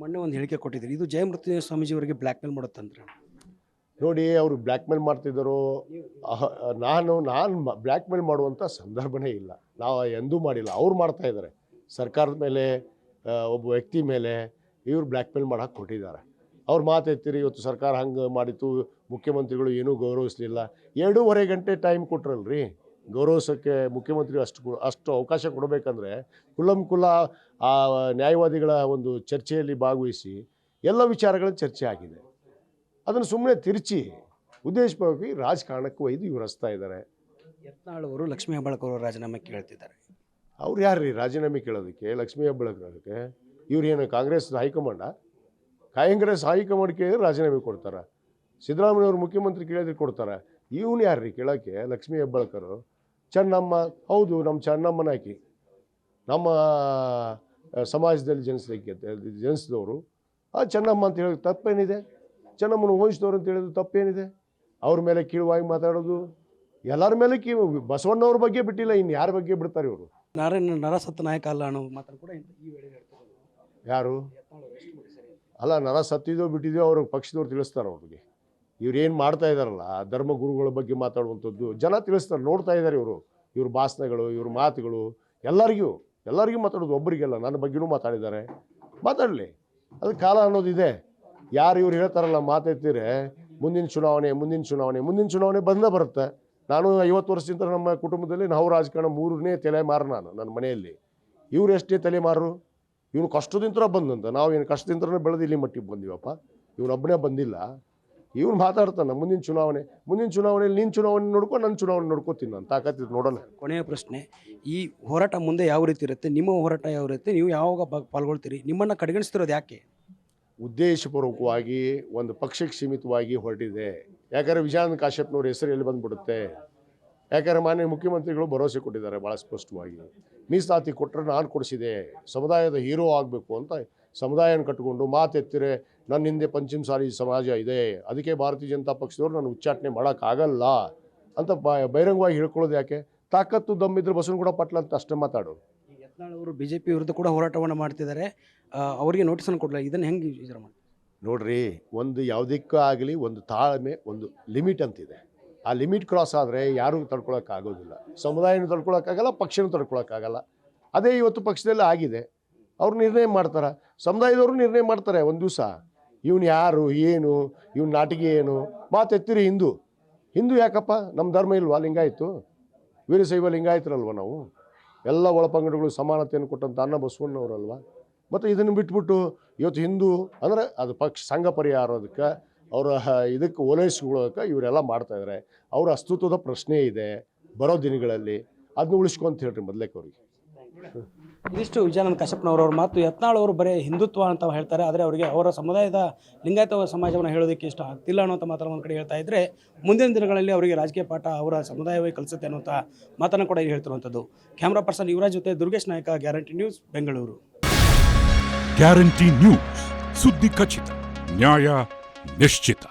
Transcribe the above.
ಮೊನ್ನೆ ಒಂದು ಹೇಳಿಕೆ ಕೊಟ್ಟಿದ್ದೀರಿ ಇದು ಜಯಮೃತ್ಯುಂಜಯ ಸ್ವಾಮೀಜಿ ಅವರಿಗೆ ಬ್ಲ್ಯಾಕ್ ಮೇಲ್ ಮಾಡುತ್ತಂದ್ರೆ ನೋಡಿ, ಅವರು ಬ್ಲ್ಯಾಕ್ ಮೇಲ್ ಮಾಡ್ತಿದ್ದರು ನಾನು ನಾನು ಬ್ಲ್ಯಾಕ್ ಮೇಲ್ ಮಾಡುವಂಥ ಸಂದರ್ಭನೇ ಇಲ್ಲ. ನಾವು ಎಂದೂ ಮಾಡಿಲ್ಲ. ಅವ್ರು ಮಾಡ್ತಾ ಇದ್ದಾರೆ. ಸರ್ಕಾರದ ಮೇಲೆ ಒಬ್ಬ ವ್ಯಕ್ತಿ ಮೇಲೆ ಇವರು ಬ್ಲ್ಯಾಕ್ ಮೇಲ್ ಮಾಡೋಕೆ ಕೊಟ್ಟಿದ್ದಾರೆ. ಅವ್ರು ಮಾತು ಎತ್ತಿರಿ, ಇವತ್ತು ಸರ್ಕಾರ ಹಂಗೆ ಮಾಡಿತ್ತು, ಮುಖ್ಯಮಂತ್ರಿಗಳು ಏನೂ ಗೌರವಿಸಲಿಲ್ಲ. ಎರಡೂವರೆ ಗಂಟೆ ಟೈಮ್ ಕೊಟ್ರಲ್ರಿ. ಗೌರವಿಸೋಕ್ಕೆ ಮುಖ್ಯಮಂತ್ರಿ ಅಷ್ಟು ಅಷ್ಟು ಅವಕಾಶ ಕೊಡಬೇಕಂದ್ರೆ ಕುಲಂ ಕುಲ ಆ ನ್ಯಾಯವಾದಿಗಳ ಒಂದು ಚರ್ಚೆಯಲ್ಲಿ ಭಾಗವಹಿಸಿ ಎಲ್ಲ ವಿಚಾರಗಳ ಚರ್ಚೆ ಆಗಿದೆ. ಅದನ್ನು ಸುಮ್ಮನೆ ತಿರುಚಿ ಉದ್ದೇಶಪೂರ್ವಕವಾಗಿ ರಾಜಕಾರಣಕ್ಕೆ ಒಯ್ದು ಇವ್ರು ಹಸ್ತಾ ಇದ್ದಾರೆ. ಯತ್ನಾಳ್ ಅವರು ಲಕ್ಷ್ಮೀ ಹೆಬ್ಬಾಳ್ಕರ್ ಅವರು ರಾಜೀನಾಮೆ ಕೇಳ್ತಿದ್ದಾರೆ. ಅವ್ರು ಯಾರು ರೀ ರಾಜೀನಾಮೆ ಕೇಳೋದಕ್ಕೆ? ಲಕ್ಷ್ಮೀ ಹೆಬ್ಬಾಳ್ಕರ್ಗೆ? ಇವ್ರು ಏನು ಕಾಂಗ್ರೆಸ್ ಹೈಕಮಾಂಡ? ಕಾಂಗ್ರೆಸ್ ಹೈಕಮಾಂಡ್ ಕೇಳಿದ್ರೆ ರಾಜೀನಾಮೆ ಕೊಡ್ತಾರೆ? ಸಿದ್ದರಾಮಯ್ಯವ್ರು ಮುಖ್ಯಮಂತ್ರಿ ಕೇಳಿದ್ರೆ ಕೊಡ್ತಾರೆ? ಇವನು ಯಾರು ರೀ ಕೇಳೋಕ್ಕೆ ಲಕ್ಷ್ಮೀ ಹೆಬ್ಬಾಳ್ಕರು? ಚೆನ್ನಮ್ಮ ಹೌದು ನಮ್ಮ ಚೆನ್ನಮ್ಮನ ಆಕಿ. ನಮ್ಮ ಸಮಾಜದಲ್ಲಿ ಜನಿಸಲಿಕ್ಕೆ ಜನಿಸಿದವರು. ಆ ಚೆನ್ನಮ್ಮ ಅಂತ ಹೇಳೋದು ತಪ್ಪೇನಿದೆ. ಚೆನ್ನಮ್ಮನ ವಂಶದವ್ರು ಅಂತ ಹೇಳಿದ್ರು ತಪ್ಪೇನಿದೆ. ಅವ್ರ ಮೇಲೆ ಕೀಳುವಾಗಿ ಮಾತಾಡೋದು. ಎಲ್ಲರ ಮೇಲೆ ಕೀ ಬಸವಣ್ಣವ್ರ ಬಗ್ಗೆ ಬಿಟ್ಟಿಲ್ಲ ಇನ್ನು ಯಾರ ಬಗ್ಗೆ ಬಿಡ್ತಾರೆ ಇವರು? ನಾರಾಯಣ ನರಸತ್ತ ನಾಯಕ ಅಲ್ಲ ಅನ್ನೋ ಮಾತನ್ನು ಕೂಡ ಈ ವೇಳೆ ಹೇಳ್ತಾರೆ ಯಾರು? ಅಲ್ಲ ನರಸತ್ತಿದೋ ಸತ್ತಿದೋ ಬಿಟ್ಟಿದೋ ಅವ್ರ ಪಕ್ಷದವ್ರು ತಿಳಿಸ್ತಾರೆ ಅವ್ರಿಗೆ. ಇವ್ರು ಏನು ಮಾಡ್ತಾ ಇದ್ದಾರಲ್ಲ ಧರ್ಮಗುರುಗಳ ಧರ್ಮ ಬಗ್ಗೆ ಮಾತಾಡುವಂಥದ್ದು ಜನ ತಿಳಿಸ್ತಾರೆ, ನೋಡ್ತಾ ಇದ್ದಾರೆ ಇವರು. ಇವ್ರ ಭಾಷಣಗಳು, ಇವ್ರ ಮಾತುಗಳು, ಎಲ್ಲರಿಗೂ ಎಲ್ಲರಿಗೂ ಮಾತಾಡೋದು ಒಬ್ಬರಿಗೆಲ್ಲ ನನ್ನ ಬಗ್ಗೆನೂ ಮಾತಾಡಿದ್ದಾರೆ. ಮಾತಾಡಲಿ. ಅದು ಕಾಲ ಅನ್ನೋದಿದೆ ಯಾರು ಇವ್ರು ಹೇಳ್ತಾರಲ್ಲ ಮಾತಾಡ್ತೀರಿ ಮುಂದಿನ ಚುನಾವಣೆ ಮುಂದಿನ ಚುನಾವಣೆ ಮುಂದಿನ ಚುನಾವಣೆ ಬಂದೇ ಬರುತ್ತೆ. ನಾನು ಐವತ್ತು ವರ್ಷದಿಂದ ನಮ್ಮ ಕುಟುಂಬದಲ್ಲಿ ನಾವು ರಾಜಕಾರಣ ಮೂರನೇ ತಲೆಮಾರು ನಾನು, ನನ್ನ ಮನೆಯಲ್ಲಿ. ಇವ್ರು ಎಷ್ಟೇ ತಲೆಮಾರು, ಇವನು ಕಷ್ಟದಿಂದ ಬಂದಂತ. ನಾವು ಏನು ಕಷ್ಟದಿಂದ ಬೆಳೆದು ಇಲ್ಲಿ ಮಟ್ಟಿಗೆ ಬಂದೀವಪ್ಪ. ಇವನೊಬ್ಬನೇ ಬಂದಿಲ್ಲ. ಇವನು ಮಾತಾಡ್ತಾನೆ ಮುಂದಿನ ಚುನಾವಣೆ ಮುಂದಿನ ಚುನಾವಣೆಯಲ್ಲಿ ನಿನ್ನ ಚುನಾವಣೆ ನೋಡ್ಕೊ ನನ್ನ ಚುನಾವಣೆ ನೋಡ್ಕೋತೀನಿ ನಾನು ತಾಕತ್ತಿದ್ದು ನೋಡೋಣ. ಕೊನೆಯ ಪ್ರಶ್ನೆ ಈ ಹೋರಾಟ ಮುಂದೆ ಯಾವ ರೀತಿ ಇರುತ್ತೆ ನಿಮ್ಮ ಹೋರಾಟ ಯಾವ ರೀತಿ ನೀವು ಯಾವಾಗ ಬ- ಪಾಲ್ಗೊಳ್ತೀರಿ ನಿಮ್ಮನ್ನು ಕಡೆಗಣಿಸ್ತಿರೋದು ಯಾಕೆ? ಉದ್ದೇಶಪೂರ್ವಕವಾಗಿ ಒಂದು ಪಕ್ಷಕ್ಕೆ ಸೀಮಿತವಾಗಿ ಹೊರಟಿದೆ. ಯಾಕಂದರೆ ವಿಜಯಾನಂದ ಕಾಶ್ಯಪ್ನವ್ರ ಹೆಸರು ಎಲ್ಲಿ ಬಂದ್ಬಿಡುತ್ತೆ? ಯಾಕಂದರೆ ಮಾನ್ಯ ಮುಖ್ಯಮಂತ್ರಿಗಳು ಭರವಸೆ ಕೊಟ್ಟಿದ್ದಾರೆ ಭಾಳ ಸ್ಪಷ್ಟವಾಗಿ. ಮೀಸಲಾತಿ ಕೊಟ್ಟರೆ ನಾನು ಕೊಡಿಸಿದೆ ಸಮುದಾಯದ ಹೀರೋ ಆಗಬೇಕು ಅಂತ ಸಮುದಾಯನ ಕಟ್ಟಿಕೊಂಡು ಮಾತೆತ್ತಿರೆ ನನ್ನ ಹಿಂದೆ ಪಂಚಮ ಸಾರಿ ಸಮಾಜ ಇದೆ. ಅದಕ್ಕೆ ಭಾರತೀಯ ಜನತಾ ಪಕ್ಷದವರು ನಾನು ಉಚ್ಚಾಟನೆ ಮಾಡೋಕ್ಕಾಗಲ್ಲ ಅಂತ ಬ ಬಹಿರಂಗವಾಗಿ ಹೇಳ್ಕೊಳ್ಳೋದು ಯಾಕೆ? ತಾಕತ್ತು ದಮ್ಮಿದ್ರೆ ಕೂಡ ಪಟ್ಲ ಅಂತ ಅಷ್ಟೇ ಮಾತಾಡು ಈ ಯತ್ನಾಳ್ ಅವರು ಬಿ ಜೆ ಪಿ ವಿರುದ್ಧ ಕೂಡ ಹೋರಾಟವನ್ನು ಮಾಡ್ತಿದ್ದಾರೆ. ಅವರಿಗೆ ನೋಟಿಸನ್ನು ಕೊಡಲ್ಲ ಇದನ್ನು ಹೆಂಗೆ ವಿಚಾರ ಮಾಡಿ ನೋಡ್ರಿ ಒಂದು ಯಾವುದಕ್ಕೂ ಆಗಲಿ ಒಂದು ತಾಳ್ಮೆ ಒಂದು ಲಿಮಿಟ್ ಅಂತಿದೆ. ಆ ಲಿಮಿಟ್ ಕ್ರಾಸ್ ಆದರೆ ಯಾರೂ ತಡ್ಕೊಳಕ್ಕಾಗೋದಿಲ್ಲ. ಸಮುದಾಯನೂ ತಡ್ಕೊಳಕ್ಕಾಗಲ್ಲ ಪಕ್ಷನೂ ತಡ್ಕೊಳಕ್ಕಾಗಲ್ಲ. ಅದೇ ಇವತ್ತು ಪಕ್ಷದಲ್ಲಿ ಆಗಿದೆ. ಅವ್ರು ನಿರ್ಣಯ ಮಾಡ್ತಾರೆ. ಸಮುದಾಯದವರು ನಿರ್ಣಯ ಮಾಡ್ತಾರೆ ಒಂದು ದಿವಸ. ಇವನು ಯಾರು, ಏನು, ಇವನು ನಾಟಿಗೆ ಏನು? ಮಾತೆತ್ತಿರಿ ಹಿಂದೂ. ಹಿಂದೂ ಯಾಕಪ್ಪ? ನಮ್ಮ ಧರ್ಮ ಇಲ್ವಾ? ಲಿಂಗಾಯಿತು ವೀರಶೈವ ಲಿಂಗಾಯತರಲ್ವ ನಾವು? ಎಲ್ಲ ಒಳಪಂಗಡಗಳು ಸಮಾನತೆಯನ್ನು ಕೊಟ್ಟಂಥ ಅನ್ನ ಬಸವಣ್ಣವ್ರಲ್ವ? ಮತ್ತು ಇದನ್ನು ಬಿಟ್ಬಿಟ್ಟು ಇವತ್ತು ಹಿಂದೂ ಅಂದರೆ ಅದು ಪಕ್ಷ, ಸಂಘ ಪರಿಹಾರ ಅದಕ್ಕೆ ಅವರ ಇದಕ್ಕೆ ಓಲೈಸ್ಕೊಳ್ಳೋಕೆ ಇವರೆಲ್ಲ ಮಾಡ್ತಾಯಿದ್ದಾರೆ ಅವರ ಅಸ್ತಿತ್ವದ ಪ್ರಶ್ನೆ ಇದೆ ಬರೋ ದಿನಗಳಲ್ಲಿ. ಅದನ್ನ ಉಳಿಸ್ಕೊಂತ ಹೇಳ್ರಿ ಮೊದಲೇಕ ಅವ್ರಿಗೆ. ಇದಿಷ್ಟು ವಿಜಯಾನಂದ ಕಾಶ್ಯಪ್ನವರವ್ರ ಮಾತು. ಯತ್ನಾಳ್ ಅವರು ಬರೀ ಹಿಂದುತ್ವ ಅಂತ ಹೇಳ್ತಾರೆ. ಆದರೆ ಅವರಿಗೆ ಅವರ ಸಮುದಾಯದ ಲಿಂಗಾಯತ ಸಮಾಜವನ್ನು ಹೇಳೋದಕ್ಕೆ ಇಷ್ಟ ಆಗ್ತಿಲ್ಲ ಅನ್ನೋಂಥ ಮಾತನ್ನು ಒಂದು ಕಡೆ ಹೇಳ್ತಾ ಇದ್ದರೆ ಮುಂದಿನ ದಿನಗಳಲ್ಲಿ ಅವರಿಗೆ ರಾಜಕೀಯ ಪಾಠ ಅವರ ಸಮುದಾಯವೇ ಕಲಿಸುತ್ತೆ ಅನ್ನೋಂಥ ಮಾತನ್ನು ಕೂಡ ಹೇಳ್ತಿರುವಂಥದ್ದು. ಕ್ಯಾಮ್ರಾ ಪರ್ಸನ್ ಯುವರಾಜ್ ಜೊತೆ Durgesh Nayak, guarantee news, Bengaluru. Guarantee news, ಸುದ್ದಿ ಖಚಿತ, ನ್ಯಾಯ ನಿಶ್ಚಿತ.